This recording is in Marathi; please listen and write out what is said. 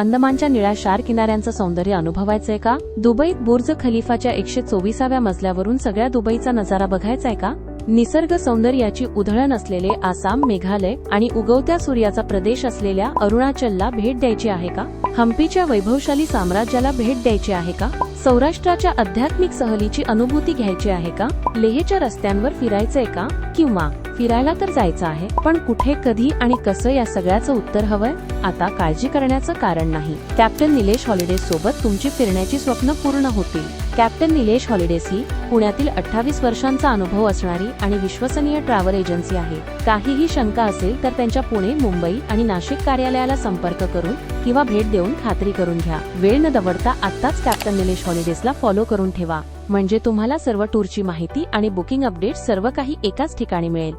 अंदमानच्या निळ्या शार किनाऱ्यांचं सौंदर्य अनुभवायचंय का? दुबईत बुर्ज खलिफाच्या एकशे चोवीसाव्या मजल्यावरून सगळ्या दुबईचा नजारा बघायचाय का? निसर्ग सौंदर्याची उधळण असलेले आसाम मेघालय आणि उगवत्या सूर्याचा प्रदेश असलेल्या अरुणाचलला भेट द्यायची आहे का? हम्पीच्या वैभवशाली साम्राज्याला भेट द्यायची आहे का? सौराष्ट्राच्या आध्यात्मिक सहलीची अनुभूती घ्यायची आहे का? लेहच्या रस्त्यांवर फिरायचंय का? किंवा फिरायला तर जायचं आहे पण कुठे कधी आणि कसं या सगळ्याचं उत्तर हवंय? आता काळजी करण्याचं कारण नाही. कॅप्टन निलेश हॉलिडे सोबत तुमची फिरण्याची स्वप्न पूर्ण होतील. कॅप्टन निलेश हॉलिडेज ही पुण्यातील अठ्ठावीस वर्षांचा अनुभव असणारी आणि विश्वसनीय ट्रॅव्हल एजन्सी आहे. काहीही शंका असेल तर त्यांच्या पुणे मुंबई आणि नाशिक कार्यालयाला संपर्क करून किंवा भेट देऊन खात्री करून घ्या. वेळ न दवडता आत्ताच कॅप्टन निलेश हॉलिडेजला फॉलो करून ठेवा. म्हणजे तुम्हाला सर्व टूरची माहिती आणि बुकिंग अपडेट सर्व काही एकाच ठिकाणी मिळेल.